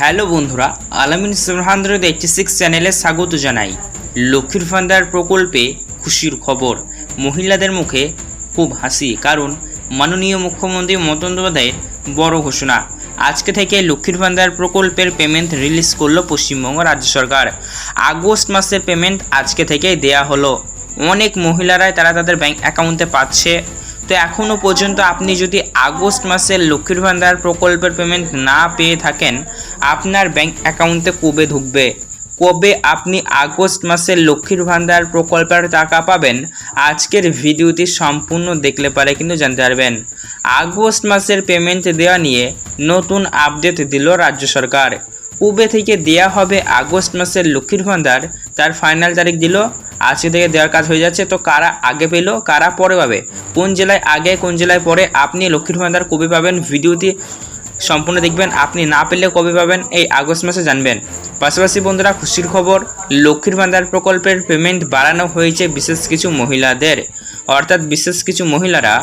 Hello বন্ধুরা, আলামিন seven hundred six চ্যানেলে স্বাগত জানাই। লক্ষ্মীর ভান্ডার প্রকল্পে খুশির খবর। মহিলাদের মুখে খুব হাসি, কারণ মাননীয় মুখ্যমন্ত্রী মমতা বন্দ্যোপাধ্যায়ের বড় ঘোষণা। আজকে থেকে লক্ষ্মীর ভান্ডার প্রকল্পের পেমেন্ট রিলিজ করল পশ্চিমবঙ্গ রাজ্য সরকার। আগস্ট মাসের পেমেন্ট আজকে থেকেই দেয়া হলো। অনেক মহিলারাই তারা তাদের ব্যাংক অ্যাকাউন্টে পাচ্ছে। তো এখনও পর্যন্ত আপনি যদি আগস্ট মাসের লক্ষ্মীর ভান্ডার প্রকল্পের পেমেন্ট না পেয়ে থাকেন, আপনার ব্যাংক অ্যাকাউন্টে কবে ঢুকবে? কবে আপনি আগস্ট মাসের লক্ষ্মীর ভান্ডার প্রকল্পের টাকা পাবেন? আজকের ভিডিওটি সম্পূর্ণ দেখলে পারে কিন্তু জানতে পারবেন। আগস্ট মাসের পেমেন্ট দেওয়া নিয়ে নতুন আপডেট দিল রাজ্য সরকার। কবে থেকে দেয়া হবে আগস্ট মাসের লক্ষ্মীর ভান্ডার। তার ফাইনাল তারিখ দিল। আজকে থেকে দেওয়ার কাজ হয়ে যাচ্ছে। তো কারা আগে পেল, কারা পরে পাবে? কোন জেলায় আগে, কোন জেলায় পরে আপনি লক্ষ্মীর ভান্ডার কবে পাবেন? ভিডিওটি সম্পূর্ণ দেখবেন। আপনি না পেলে কবে পাবেন? এই আগস্ট মাসে জানবেন। পাশাপাশি বন্ধুরা, খুশির খবর, লক্ষ্মীর ভান্ডার প্রকল্পের পেমেন্ট বাড়ানো হয়েছে বিশেষ কিছু মহিলাদের। অর্থাৎ বিশেষ কিছু মহিলারা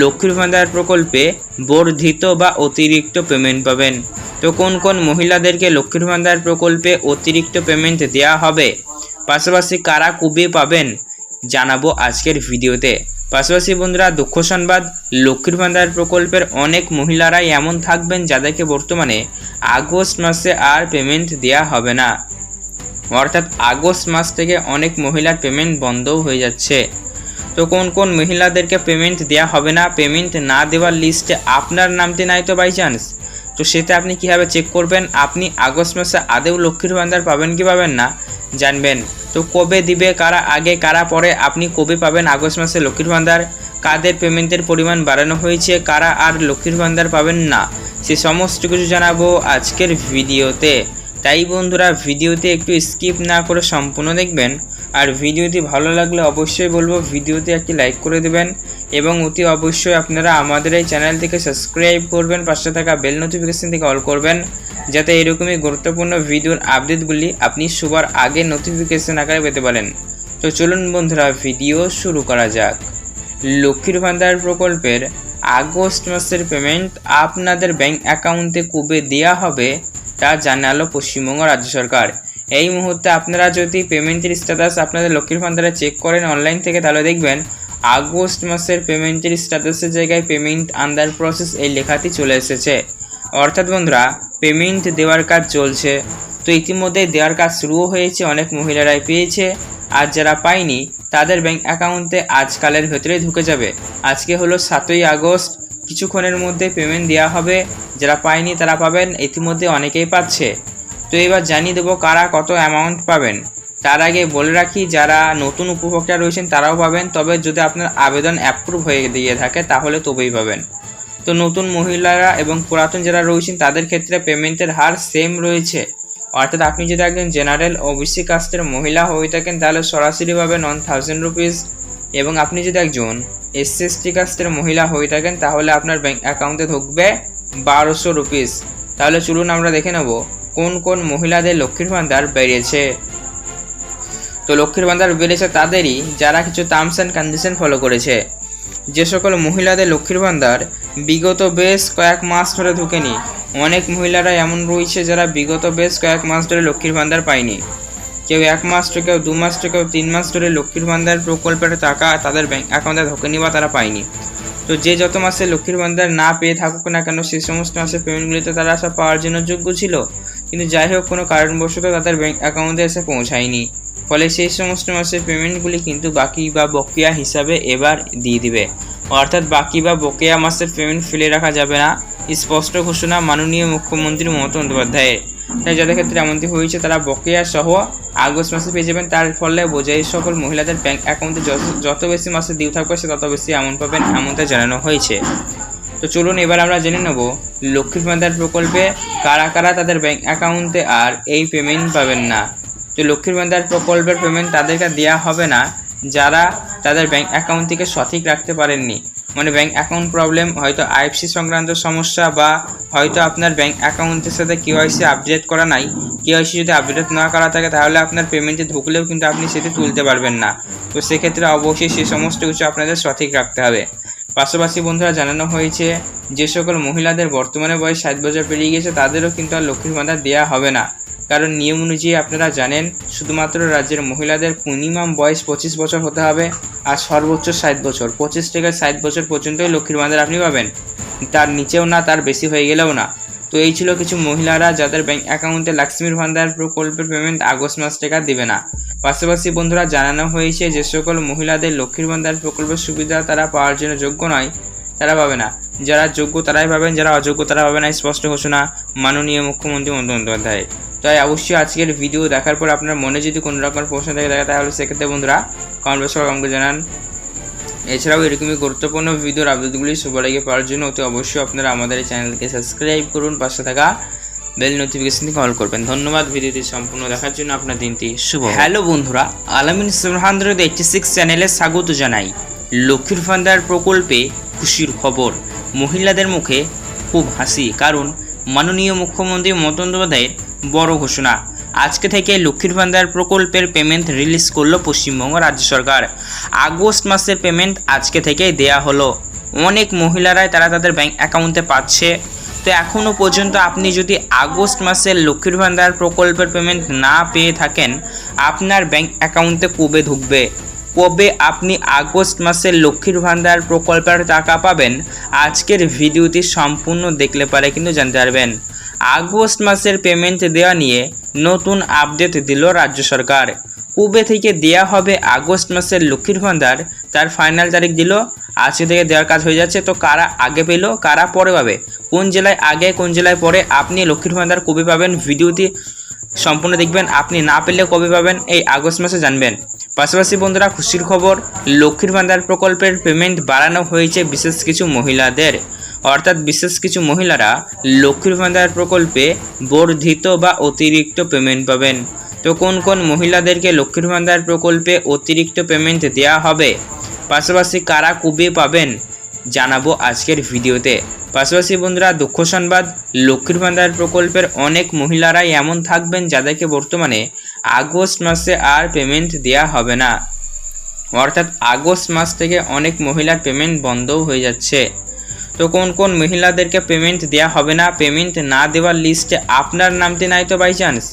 লক্ষ্মীর ভান্ডার প্রকল্পে বর্ধিত বা অতিরিক্ত পেমেন্ট পাবেন। তো কোন কোন মহিলাদেরকে লক্ষ্মীর ভান্ডার প্রকল্পে অতিরিক্ত পেমেন্ট দেওয়া হবে? পাশাপাশি কারা কবে পাবেন? জানাব আজকের ভিডিওতে। পাশাপাশি বন্ধুরা, দুঃখ সংবাদ লক্ষ্মীর ভান্ডার প্রকল্পের অনেক মহিলারাই এমন থাকবেন যাদেরকে বর্তমানে আগস্ট মাসে আর পেমেন্ট দেওয়া হবে না। অর্থাৎ আগস্ট মাস থেকে অনেক মহিলার পেমেন্ট বন্ধও হয়ে যাচ্ছে। তো কোন কোন মহিলাদেরকে পেমেন্ট দেওয়া হবে না? পেমেন্ট না দেওয়ার লিস্টে আপনার নামটি নাই তো বাই চান্স তো সেটা আপনি কীভাবে চেক করবেন? আপনি আগস্ট মাসে আদেও লক্ষ্মীর ভান্ডার পাবেন কি পাবেন না? জানবেন। তো কবে দিবে, কারা আগে, কারা পরে, আপনি কবে পাবেন আগস্ট মাসে লক্ষ্মীর ভান্ডার? কাদের পেমেন্টের পরিমাণ বাড়ানো হয়েছে, কারা আর লক্ষ্মীর ভান্ডার পাবেন না? সে সমস্ত কিছু জানাব আজকের ভিডিওতে। তাই বন্ধুরা, ভিডিওতে একটু স্কিপ না করে সম্পূর্ণ দেখবেন। আর ভিডিওটি ভালো লাগলে অবশ্যই বলব ভিডিওতে একটি লাইক করে দেবেন এবং অতি অবশ্যই আপনারা আমাদের এই চ্যানেলটিকে সাবস্ক্রাইব করবেন, পাশে থাকা বেল নোটিফিকেশন থেকে অল করবেন, যাতে এরকমই গুরুত্বপূর্ণ ভিডিওর আপডেটগুলি আপনি সবার আগে নোটিফিকেশন আকারে পেতে পারেন। তো চলুন বন্ধুরা, ভিডিও শুরু করা যাক। লক্ষ্মীর ভান্ডার প্রকল্পের আগস্ট মাসের পেমেন্ট আপনাদের ব্যাংক অ্যাকাউন্টে কবে দেওয়া হবে তা জানালো পশ্চিমবঙ্গ রাজ্য সরকার। এই মুহূর্তে আপনারা যদি পেমেন্টের স্ট্যাটাস আপনাদের লক্ষ্মীর ভান্ডারে চেক করেন অনলাইন থেকে, তাহলে দেখবেন আগস্ট মাসের পেমেন্টের স্ট্যাটাসের জায়গায় পেমেন্ট আন্ডার প্রসেস এই লেখাটি চলে এসেছে। অর্থাৎ বন্ধুরা পেমেন্ট দেওয়ার কাজ চলছে। তো ইতিমধ্যে দেওয়ার কাজ শুরুও হয়েছে, অনেক মহিলারাই পেয়েছে। আর যারা পায়নি, তাদের ব্যাংক অ্যাকাউন্টে আজকালের ভেতরে ঢুকে যাবে। আজকে হলো সাতই আগস্ট, কিছুক্ষণের মধ্যে পেমেন্ট দেওয়া হবে। যারা পায়নি, তারা পাবেন। ইতিমধ্যে অনেকেই পাচ্ছে। তো এবার জানিয়ে দেবো কারা কত অ্যামাউন্ট পাবেন। তার আগে বলে রাখি, যারা নতুন উপভোক্তা রয়েছেন তারাও পাবেন, তবে যদি আপনার আবেদন অ্যাপ্রুভ হয়ে দিয়ে থাকে, তাহলে তবেই পাবেন। তো নতুন মহিলারা এবং পুরাতন যারা রয়েছেন, তাদের ক্ষেত্রে পেমেন্টের হার সেম রয়েছে। অর্থাৎ আপনি যদি একজন জেনারেল ওবিসি কাস্টের মহিলা হয়ে থাকেন, তাহলে সরাসরি পাবেন ওয়ান থাউজেন্ড রুপিস এবং আপনি যদি একজন এসসি কাস্টের মহিলা হয়ে থাকেন, তাহলে আপনার ব্যাংক অ্যাকাউন্টে ঢুকবে বারোশো রুপিস তাহলে চলুন আমরা দেখে নেব কোন কোন মহিলাদের লক্ষ্মীর ভান্ডার বেড়েছে? তো লক্ষ্মীর ভান্ডার বেড়েছে তাদেরই, যারা কিছু টার্মস অ্যান্ড কন্ডিশন ফলো করেছে। যে সকল মহিলাদের লক্ষ্মীর ভান্ডার বিগত বেশ কয়েক মাস ধরে ঢুকেনি। অনেক মহিলারা এমন রয়েছে যারা বিগত বেশ কয়েক মাস ধরে লক্ষ্মীর ভান্ডার পায়নি। কেউ এক মাস তো কেউ দু মাস তো কেউ তিন মাস ধরে লক্ষ্মীর ভান্ডার প্রকল্পের টাকা তাদের ব্যাংক অ্যাকাউন্টে ঢোকেনি বা তারা পায়নি। তো যে যত মাসে লক্ষ্মীর ভান্ডার না পেয়ে থাকুক না কেন সেই সমস্ত মাসের পেমেন্টগুলিতে তারা সব পাওয়ার জন্য যোগ্য ছিল। কিন্তু যাই হোক, কোনো কারণবশত তাদের ব্যাঙ্ক অ্যাকাউন্টে এসে পৌঁছায়নি। ফলে সেই সমস্ত মাসের পেমেন্টগুলি কিন্তু বাকি বা বকেয়া হিসাবে এবার দিয়ে দিবে। অর্থাৎ বাকি বা বকেয়া মাসের পেমেন্ট ফেলে রাখা যাবে না স্পষ্ট ঘোষণা মাননীয় মুখ্যমন্ত্রী মমতা বন্দ্যোপাধ্যায়ের। তাই যাদের ক্ষেত্রে এমনটি হয়েছে, তারা বকেয়া সহ আগস্ট মাসে পেয়ে যাবেন। তার ফলে বোঝাই সকল মহিলাদের ব্যাঙ্ক অ্যাকাউন্টে যত বেশি মাসে ডিউ থাকবে, সে তত বেশি এমন পাবেন, এমনটা জানানো হয়েছে। তো চলুন এবার আমরা জেনে নেব লক্ষ্মীর ভান্ডার প্রকল্পে কারা কারা তাদের ব্যাঙ্ক অ্যাকাউন্টে আর এই পেমেন্ট পাবেন না। তো লক্ষ্মীর ভান্ডার প্রকল্পের পেমেন্ট তাদেরকে দেওয়া হবে না, যারা তাদের ব্যাঙ্ক অ্যাকাউন্ট থেকে সঠিক রাখতে পারেননি। মানে ব্যাঙ্ক অ্যাকাউন্ট প্রবলেম হয়তো আইএফসি সংক্রান্ত সমস্যা বা হয়তো আপনার ব্যাঙ্ক অ্যাকাউন্টের সাথে কেওয়াইসি আপডেট করা নাই। কেওয়াইসি যদি আপডেট না করা থাকে, তাহলে আপনার পেমেন্টে ঢুকলেও কিন্তু আপনি সেটি তুলতে পারবেন না। তো সেক্ষেত্রে অবশ্যই সে সমস্ত কিছু আপনাদের সঠিক রাখতে হবে। পাশাপাশি বন্ধুরা জানানো হয়েছে, যে সকল মহিলাদের বর্তমানে বয়স ষাট বছর পেরিয়ে গেছে, তাদেরও কিন্তু আর লক্ষ্মীর ভাণ্ডার দেওয়া হবে না। কারণ নিয়ম অনুযায়ী আপনারা জানেন, শুধুমাত্র রাজ্যের মহিলাদের মিনিমাম বয়স পঁচিশ বছর হতে হবে আর সর্বোচ্চ ষাট বছর। পঁচিশ থেকে ষাট বছর পর্যন্তই লক্ষ্মীর ভাণ্ডার আপনি পাবেন। তার নিচেও না, তার বেশি হয়ে গেলেও না। তো এই ছিল কিছু মহিলারা যাদের ব্যাংক অ্যাকাউন্টে লক্ষ্মীর ভান্ডার প্রকল্পের পেমেন্ট আগস্ট মাস থেকে দেবে না। পাশাপাশি বন্ধুরা জানানো হয়েছে যে, সকল মহিলাদের লক্ষ্মীর ভান্ডার প্রকল্পের সুবিধা তারা পাওয়ার জন্য যোগ্য নয়, তারা পাবে না। যারা যোগ্য তারাই পাবেন, যারা অযোগ্য তারা পাবে না স্পষ্ট ঘোষণা মাননীয় মুখ্যমন্ত্রী মমতা বন্দ্যোপাধ্যায় তাই অবশ্যই আজকের ভিডিও দেখার পর আপনার মনে যদি কোনো রকম প্রশ্ন থাকে, তাহলে সেক্ষেত্রে বন্ধুরা কমেন্ট বক্সে আমাকে জানান। এছাড়াও এরকমই গুরুত্বপূর্ণ ভিডিওর আপডেটগুলি সবার আগে পাওয়ার জন্য অতি অবশ্যই আপনারা আমাদের এই চ্যানেলকে সাবস্ক্রাইব করুন, পাশে থাকা বেল নোটিফিকেশন কল করবেন। ধন্যবাদ ভিডিওটি সম্পূর্ণ দেখার জন্য আপনার দিনটি শুভ হ্যালো বন্ধুরা, আলামিন হান্ড্রেড এইটটি সিক্স চ্যানেলে স্বাগত জানাই। লক্ষ্মীর ভান্ডার প্রকল্পে খুশির খবর। মহিলাদের মুখে খুব হাসি, কারণ মাননীয় মুখ্যমন্ত্রী মমতা বন্দ্যোপাধ্যায়ের বড় ঘোষণা। আজকে থেকে লক্ষ্মীর ভান্ডার প্রকল্পের পেমেন্ট রিলিজ করল পশ্চিমবঙ্গ রাজ্য সরকার। আগস্ট মাসের পেমেন্ট আজকে থেকেই দেয়া হলো। অনেক মহিলারাই তারা তাদের ব্যাংক অ্যাকাউন্টে পাচ্ছে। তো এখনও পর্যন্ত আপনি যদি আগস্ট মাসের লক্ষ্মীর ভান্ডার প্রকল্পের পেমেন্ট না পেয়ে থাকেন, আপনার ব্যাংক অ্যাকাউন্টে কবে ঢুকবে? কবে আপনি আগস্ট মাসের লক্ষ্মীর ভান্ডার প্রকল্পের টাকা পাবেন? আজকের ভিডিওটি সম্পূর্ণ দেখলে পারে কিন্তু জানতে পারবেন। আগস্ট মাসের পেমেন্ট দেওয়া নিয়ে নতুন আপডেট দিল রাজ্য সরকার। কবে থেকে দেয়া হবে আগস্ট মাসের লক্ষ্মীর ভান্ডার। তার ফাইনাল তারিখ দিল। আজকে থেকে দেওয়ার কাজ হয়ে যাচ্ছে। তো কারা আগে পেল, কারা পরে পাবে? কোন জেলায় আগে, কোন জেলায় পরে? আপনি লক্ষ্মীর ভান্ডার কবে পাবেন? ভিডিওটি সম্পূর্ণ দেখবেন। আপনি না পেলে কবে পাবেন? এই আগস্ট মাসে জানবেন। পাশাপাশি বন্ধুরা, খুশির খবর, লক্ষ্মীর ভান্ডার প্রকল্পের পেমেন্ট বাড়ানো হয়েছে বিশেষ কিছু মহিলাদের। অর্থাৎ বিশেষ কিছু মহিলারা লক্ষ্মীর ভান্ডার প্রকল্পে বর্ধিত বা অতিরিক্ত পেমেন্ট পাবেন। তো কোন কোন মহিলাদেরকে লক্ষ্মীর ভান্ডার প্রকল্পে অতিরিক্ত পেমেন্ট দেওয়া হবে? পাশাপাশি কারা কবে পাবেন? জানাব আজকের ভিডিওতে। পাশাপাশি বন্ধুরা, দুঃখ সংবাদ লক্ষ্মীর ভান্ডার প্রকল্পের অনেক মহিলারাই এমন থাকবেন যাদেরকে বর্তমানে আগস্ট মাসে আর পেমেন্ট দেওয়া হবে না। অর্থাৎ আগস্ট মাস থেকে অনেক মহিলার পেমেন্ট বন্ধও হয়ে যাচ্ছে। তো কোন কোন মহিলাদেরকে পেমেন্ট দেওয়া হবে না পেমেন্ট না দেওয়ার লিস্টে আপনার নামটি নাই তো বাই চান্স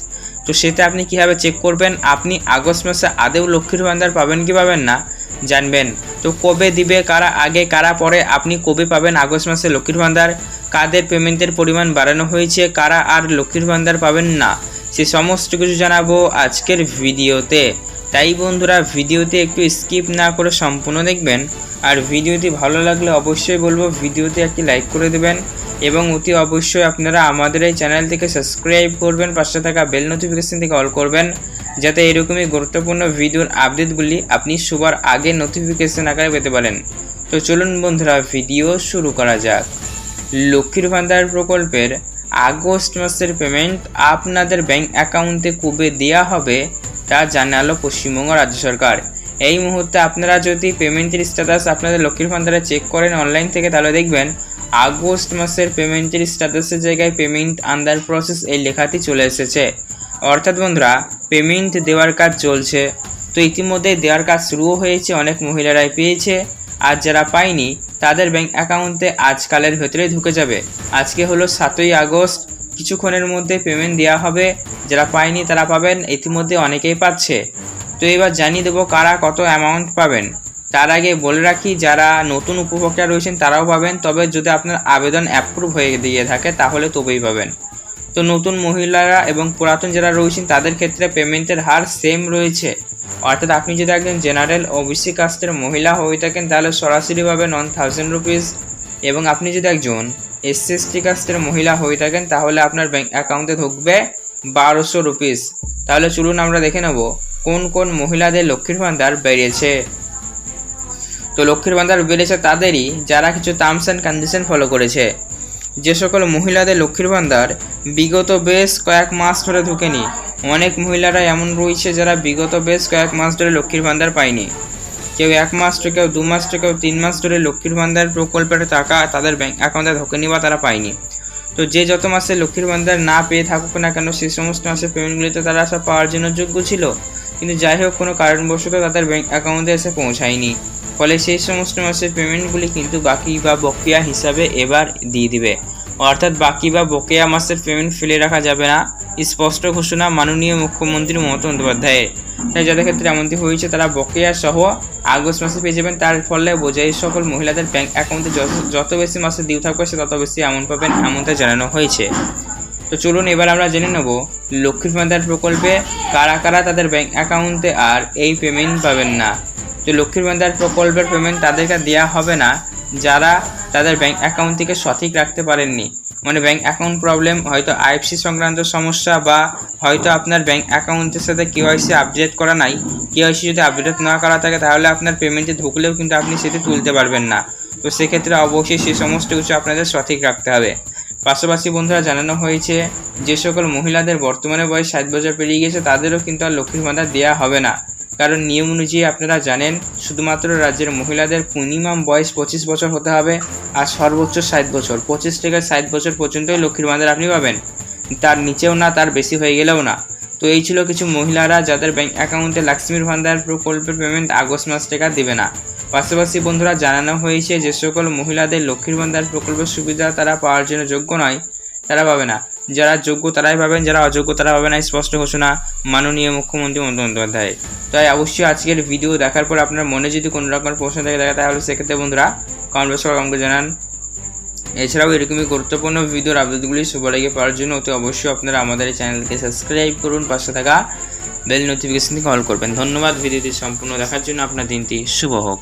তো সেটা আপনি কীভাবে চেক করবেন? আপনি আগস্ট মাসে আদেও লক্ষ্মীর ভান্ডার পাবেন কি পাবেন না? জানবেন। তো কবে দিবে, কারা আগে, কারা পরে, আপনি কবে পাবেন আগস্ট মাসে লক্ষ্মীর ভান্ডার? কাদের পেমেন্টের পরিমাণ বাড়ানো হয়েছে, কারা আর লক্ষ্মীর ভান্ডার পাবেন না? সে সমস্ত কিছু জানাব আজকের ভিডিওতে। তাই বন্ধুরা, ভিডিওতে একটু স্কিপ না করে সম্পূর্ণ দেখবেন। আর ভিডিওটি ভালো লাগলে অবশ্যই বলব, ভিডিওতে একটি লাইক করে দেবেন। এবং অতি অবশ্যই আপনারা আমাদের এই চ্যানেল থেকে সাবস্ক্রাইব করবেন, পাশে থাকা বেল নোটিফিকেশন থেকে অল করবেন। যাতে এরকমই গুরুত্বপূর্ণ ভিডিওর আপডেটগুলি আপনি সবার আগে নোটিফিকেশন আকারে পেতে পারেন। তো চলুন বন্ধুরা ভিডিও শুরু করা যাক। লক্ষ্মীর ভান্ডার প্রকল্পের আগস্ট মাসের পেমেন্ট আপনাদের ব্যাংক অ্যাকাউন্টে কবে দেওয়া হবে, তা জানালো পশ্চিমবঙ্গ রাজ্য সরকার। এই মুহূর্তে আপনারা যদি পেমেন্টের স্ট্যাটাস আপনাদের লক্ষ্মীর ভান্ডারে চেক করেন অনলাইন থেকে, তাহলে দেখবেন আগস্ট মাসের পেমেন্টের স্ট্যাটাসের জায়গায় পেমেন্ট আন্ডার প্রসেস এই লেখাটি চলে এসেছে। অর্থাৎ বন্ধুরা পেমেন্ট দেওয়ার কাজ চলছে। তো ইতিমধ্যে দেওয়ার কাজ শুরুও হয়েছে, অনেক মহিলারাই পেয়েছে। আর যারা পায়নি, তাদের ব্যাংক অ্যাকাউন্টে আজকালের ভেতরে ঢুকে যাবে। আজকে হলো সাতই আগস্ট, কিছুক্ষণের মধ্যে পেমেন্ট দেওয়া হবে। যারা পায়নি, তারা পাবেন, ইতিমধ্যে অনেকেই পাচ্ছে। তো এবার জানিয়ে দেবো কারা কত অ্যামাউন্ট পাবেন। তার আগে বলে রাখি, যারা নতুন উপভোক্তা রয়েছেন, তারাও পাবেন। তবে যদি আপনার আবেদন অ্যাপ্রুভ হয়ে দিয়ে থাকে, তাহলে তবেই পাবেন। তো নতুন মহিলারা এবং পুরাতন যারা রয়েছেন, তাদের ক্ষেত্রে পেমেন্টের হার সেম রয়েছে। অর্থাৎ আপনি যদি একজন জেনারেল ওবিসি কাস্টের মহিলা হয়ে থাকেন, তাহলে সরাসরি পাবেন ওয়ান থাউজেন্ড রুপিস এবং আপনি যদি একজন এসসি এসটি কাস্টের মহিলা হয়ে থাকেন, তাহলে আপনার ব্যাংক অ্যাকাউন্টে ঢুকবে বারোশো রুপিস তাহলে চলুন আমরা দেখে নেব কোন কোন মহিলাদের লক্ষ্মীর ভান্ডার বেরিয়েছে তো লক্ষ্মীর ভান্ডার বেড়েছে তাদেরই, যারা কিছু টার্মস অ্যান্ড কন্ডিশন ফলো করেছে। যে সকল মহিলাদের লক্ষ্মীর ভান্ডার বিগত বেশ কয়েক মাস ধরে ঢুকেনি, অনেক মহিলারা এমন রয়েছে যারা বিগত বেশ কয়েক মাস ধরে লক্ষ্মীর ভান্ডার পায়নি। কেউ এক মাস তো কেউ দু মাস তো কেউ তিন মাস ধরে লক্ষ্মীর ভান্ডার প্রকল্পের টাকা তাদের ব্যাঙ্ক অ্যাকাউন্টে ঢোকেনি বা তারা পায়নি। তো যে যত মাসে লক্ষ্মীর ভান্ডার না পেয়ে থাকুক না কেন, সেই সমস্ত মাসের পেমেন্টগুলিতে তারা সব পাওয়ার জন্য যোগ্য ছিল। কিন্তু যাই হোক, কোনো কারণবশত তাদের ব্যাঙ্ক অ্যাকাউন্টে এসে পৌঁছায়নি। ফলে সেই সমস্ত মাসের পেমেন্টগুলি কিন্তু বাকি বা বকেয়া হিসাবে এবার দিয়ে দিবে। অর্থাৎ বাকি বা বকেয়া মাসের পেমেন্ট ফেলে রাখা যাবে না। স্পষ্ট ঘোষণা মাননীয় মুখ্যমন্ত্রী মমতা বন্দ্যোপাধ্যায়ের। তাই যাদের ক্ষেত্রে এমনটি হয়েছে, তারা বকেয়া সহ আগস্ট মাসে পেয়ে যাবেন। তার ফলে বোঝাই সকল মহিলাদের ব্যাংক অ্যাকাউন্টে যত বেশি মাসে ডিউ থাকবে, সে তত বেশি এমন পাবেন এমনটা জানানো হয়েছে। তো চলুন, এবার আমরা জেনে নেব লক্ষ্মীর ভান্ডার প্রকল্পে কারা কারা তাদের ব্যাংক অ্যাকাউন্টে আর এই পেমেন্ট পাবেন না। তো লক্ষ্মীর ভান্ডার প্রকল্পের পেমেন্ট তাদেরকে দেওয়া হবে না, যারা তাদের ব্যাংক অ্যাকাউন্ট থেকে সঠিক রাখতে পারেননি। মানে ব্যাঙ্ক অ্যাকাউন্ট প্রবলেম হয়তো আইএফসি সংক্রান্ত সমস্যা বা হয়তো আপনার ব্যাঙ্ক অ্যাকাউন্টের সাথে কেওয়াইসি আপডেট করা নাই। কেওয়াইসি যদি আপডেট না করা থাকে, তাহলে আপনার পেমেন্টে ঢুকলেও কিন্তু আপনি সেটি তুলতে পারবেন না। তো সেক্ষেত্রে অবশ্যই সেই সমস্ত কিছু আপনাদের সঠিক রাখতে হবে। পাশাপাশি বন্ধুরা, জানানো হয়েছে যে সকল মহিলাদের বর্তমানে বয়স ষাট বছর পেরিয়ে গেছে, তাদেরও কিন্তু আর লক্ষ্মীর ভান্ডার দেওয়া হবে না। কারণ নিয়ম অনুযায়ী আপনারা জানেন, শুধুমাত্র রাজ্যের মহিলাদের মিনিমাম বয়স পঁচিশ বছর হতে হবে আর সর্বোচ্চ ষাট বছর। পঁচিশ থেকে ষাট বছর পর্যন্তই লক্ষ্মীর ভান্ডার আপনি পাবেন। তার নিচেও না, তার বেশি হয়ে গেলেও না। তো এই ছিল কিছু মহিলারা যাদের ব্যাংক অ্যাকাউন্টে লক্ষ্মীর ভান্ডার প্রকল্পের পেমেন্ট আগস্ট মাস টাকা দেবে না। পাশাপাশি বন্ধুরা, জানানো হয়েছে যে সকল মহিলাদের লক্ষ্মীর ভান্ডার প্রকল্পের সুবিধা তারা পাওয়ার জন্য যোগ্য নয়, তারা পাবে না। যারা যোগ্য তারাই পাবেন, যারা অযোগ্য তারা পাবে না স্পষ্ট ঘোষণা মাননীয় মুখ্যমন্ত্রী মমতা বন্দ্যোপাধ্যায় তাই অবশ্যই আজকের ভিডিও দেখার পর আপনার মনে যদি কোনো রকমের প্রশ্ন থাকে দেখা তাহলে সেক্ষেত্রে বন্ধুরা কমেন্ট বক্সে আমাকে জানান। এছাড়াও এরকমই গুরুত্বপূর্ণ ভিডিওর আপডেটগুলি সবার আগে পাওয়ার জন্য অতি অবশ্যই আপনারা আমাদের এই চ্যানেলকে সাবস্ক্রাইব করুন, পাশে থাকা বেল নোটিফিকেশনটি কল করবেন। ধন্যবাদ, ভিডিওটি সম্পূর্ণ দেখার জন্য আপনার দিনটি শুভ হোক।